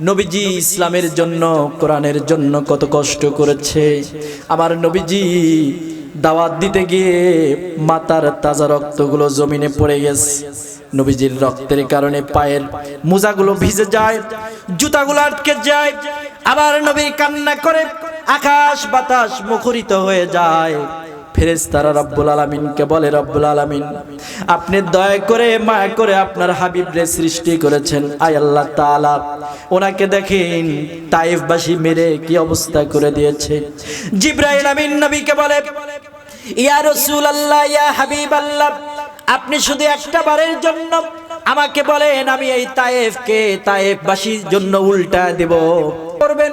নবীজি ইসলামের জন্য, কোরআনের জন্য কত কষ্ট করেছে। আমার নবীজি দাওয়াত দিতে গিয়ে মাতার তাজা রক্তগুলো জমিনে পড়ে গেছে। নবীজির রক্তের কারণে পায়ের মোজাগুলো ভিজে যায়, জুতাগুলো আটকে যায়। আবার নবী কান্না করে আকাশ বাতাস মুখরিত হয়ে যায়। ফেরেশতারা রব্বুল আলামিনকে বলে, রব্বুল আলামিন, আপনি দয়া করে মায়া করে আপনার হাবিবরে সৃষ্টি করেছেন। আয় আল্লাহ তাআলা, ওনাকে দেখেন তাইফবাসী মেরে কি অবস্থা করে দিয়েছে। জিব্রাইল আমিন নবীকে বলে, ইয়া রসুল আল্লাহ ইয়া হাবিব আল্লাহ আপনি শুধু একটা বারের জন্য আমাকে বলেন, আমি এই তায়েফকে, তায়েফবাসীর জন্য উল্টা দেব। করবেন,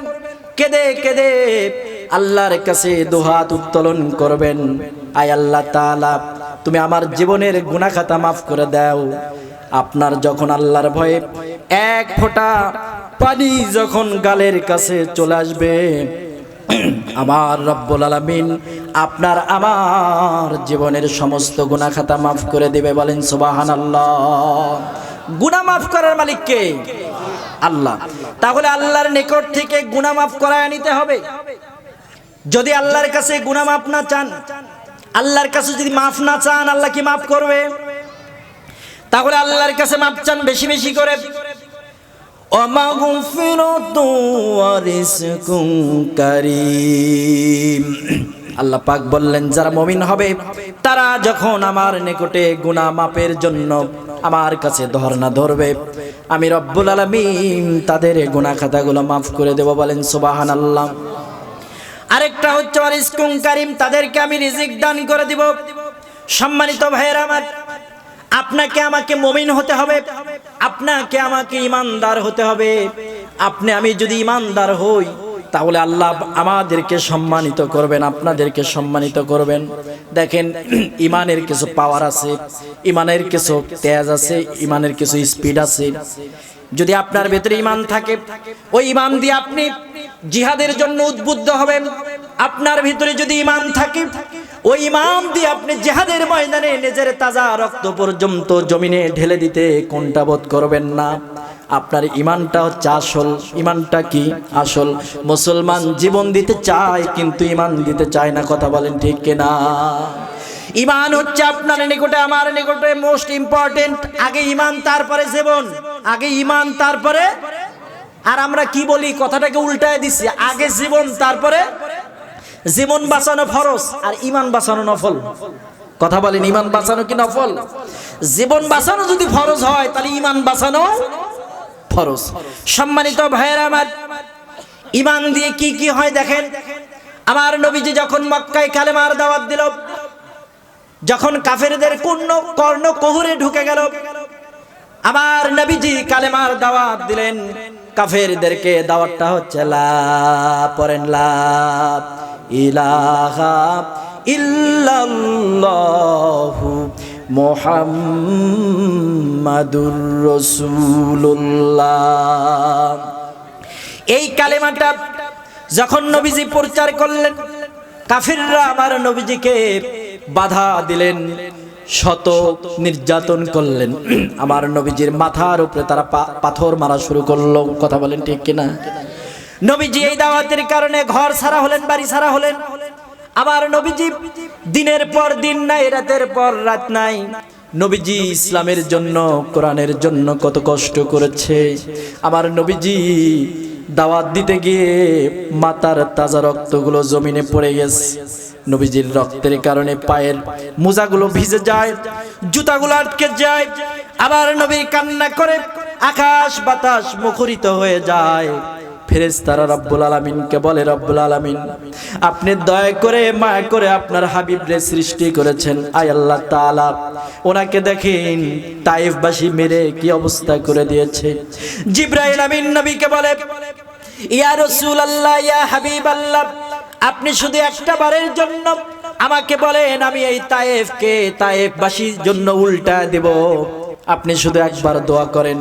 কেদে কেদে আল্লাহর কাছে দুহাত উত্তোলন করবেন। আয় আল্লাহ তাআলা, তুমি আমার জীবনের গুনাহ খাতা মাফ করে দাও। আপনার যখন আল্লাহর ভয়ে এক ফোঁটা পানি যখন গালের কাছে চলে আসবে, আমার রব্বুল আলামিন আপনার আমার জীবনের সমস্ত গুনাহ খাতা মাফ করে দেবে, বলেন সুবহানাল্লাহ। গুনাহ মাফ করার মালিককে আল্লাহ। তাহলে আল্লাহর নিকট থেকে গুনাহ মাফ করায় নিতে হবে। যদি আল্লাহর কাছে গুণা মাফ না চান, আল্লাহর কাছে যদি মাফ না চান, আল্লাহ কি মাফ করবে? তাহলে আল্লাহর কাছে মাফ চান বেশি বেশি করে। আল্লাহ পাক বললেন, যারা মমিন হবে, তারা যখন আমার নিকটে গুণা মাপের জন্য আমার কাছে ধর্ণা ধরবে, আমি রব্বুল আলমিন তাদের গুণা খাতাগুলো মাফ করে দেব বলেন সুবাহান আল্লাহ আরেকটা হচ্ছে ওয়ারিসকুম কারিম, তাদেরকে আমি রিজিক দান করে দিব। সম্মানিত ভাইয়ের আমার, আপনাকে আমাকে মমিন হতে হবে, আপনাকে আমাকে ইমানদার হতে হবে। আপনি, আমি যদি ইমানদার হই, তাহলে আল্লাহ আমাদেরকে সম্মানিত করবেন, আপনাদেরকে সম্মানিত করবেন। দেখেন, ইমানের কিছু পাওয়ার আছে, ইমানের কিছু তেজ আছে, ইমানের কিছু স্পিড আছে। যদি আপনার ভেতরে ইমান থাকে, ওই ইমান দিয়ে আপনি জিহাদের জন্য উদ্বুদ্ধ হবেন। আপনার ভিতরে যদি ইমান থাকে, ওই ইমাম দিয়ে আপনি জেহাদের ময়দানে নিজের তাজা রক্ত পর্যন্ত জমিনে ঢেলে দিতে কোনটা বোধ করবেন না? আপনার ইমানটা হচ্ছে আসল। ইমানটা কি? আসল। মুসলমান জীবন দিতে চায়, কিন্তু ইমান দিতে চায় না, কথা বলেন ঠিক কিনা? ইমান হচ্ছে আপনার নিকটে, আমার নিকটে মোস্ট ইম্পর্টেন্ট আগে ইমান তারপরে জীবন। আগে ইমান তারপরে আর আমরা কি বলি? কথাটাকে উল্টায় দিচ্ছি। আগে জীবন, তারপরে জীবন বাঁচানো ফরজ আর ইমান বাঁচানো নফল। কথা বলেন ইমান বাঁচানো কি নফল? জীবন বাঁচানো যদি ফরজ হয়, তাহলে ইমান বাঁচানো ফরজ। সম্মানিত ভাইয়েরা আমার ইমান দিয়ে কি কি হয় দেখেন? আমার নবীজি যখন মক্কায় কালেমার দাওয়াত দিল, যখন কাফেরদের কর্ণ কর্ণ কহুরে ঢুকে গেল, আমার নবীজি কালেমার দাওয়াত দিলেন। কাফেরদেরকে দাওয়াতটা হচ্ছে লা, পড়েন লা, ইলাহা ইল্লাল্লাহু মুহাম্মাদুর রাসূলুল্লাহ। এই কালেমাটা যখন নবীজি প্রচার করলেন, কাফিররা আমার নবীজিকে বাধা দিলেন। শত নির্যাতন করলেন। আমার নবীজির মাথার উপরে তারা পাথর মারা শুরু করল। কথা বলেন ঠিক কিনা? নবীজি এই দাওয়াতের কারণে ঘর সারা হলেন, বাড়ি সারা হলেন। আমার নবীজি দিনের পর দিন নাই, রাতের পর রাত নাই। নবীজি ইসলামের জন্য, কোরআনের জন্য কত কষ্ট করেছে। আমার নবীজি দাওয়াত দিতে গিয়ে মাতার তাজা রক্তগুলো জমিনে পড়ে গেছে। নবীজির রক্তের কারণে পায়ের মোজাগুলো ভিজে যায়, জুতাগুলো আটকে যায়, আবার নবী কান্না করে আকাশ বাতাস মুখরিত হয়ে যায়। আলামিনকে বলে আপনি দয়া করে মায়া করে আপনার সৃষ্টি করেছেন। আয় আল্লাহ ওনাকে দেখেন মেরে কি অবস্থা করে দিয়েছে। জিব্রাইল আমিন নবীকে বলে, ইয়া রাসূলুল্লাহ, ইয়া হাবিবাল্লাহ আপনি শুধু একটা বারের জন্য আমাকে বলেন, আমি এই তায়েফকে তায়েফবাসীর জন্য উল্টা দেব। আপনি শুধু একবার দোয়া করেন।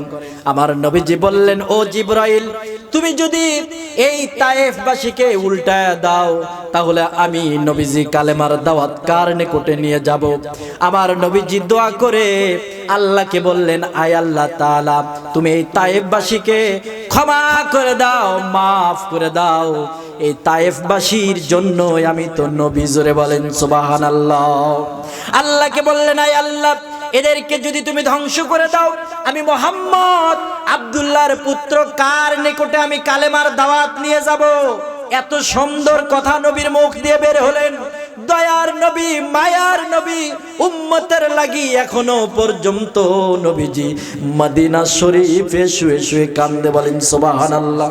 আমার নবীজি বললেন, ও জিব্রাইল, তুমি যদি এই তায়েফবাসীকে উল্টায় দাও, তাহলে আমি নবীজি কালেমার দাওয়াত কার নিকটে নিয়ে যাব? আমার নবীজি দোয়া করে আল্লাহকে বললেন, আয় আল্লাহ তাআলা, তুমি এই তায়েফবাসীকে ক্ষমা করে দাও, মাফ করে দাও। এই তায়েফবাসীর জন্য আমি তো নবী জোরে বলেন সুবাহান আল্লাহ আল্লাহকে বললেন, আয় আল্লাহ, এদেরকে যদি তুমি ধ্বংস করে দাও, আমি মোহাম্মদ আব্দুল্লাহর পুত্র কার নিকটে আমি কালেমার দাওয়াত নিয়ে যাব? এত সুন্দর কথা নবীর মুখ দিয়ে বের হলেন। দয়ার নবী, মায়ার নবী, উম্মতের লাগি এখনও পর্যন্ত নবীজি মদিনা শরীফে শুয়ে শুয়ে কান্দে বলেন সুবাহান আল্লাহ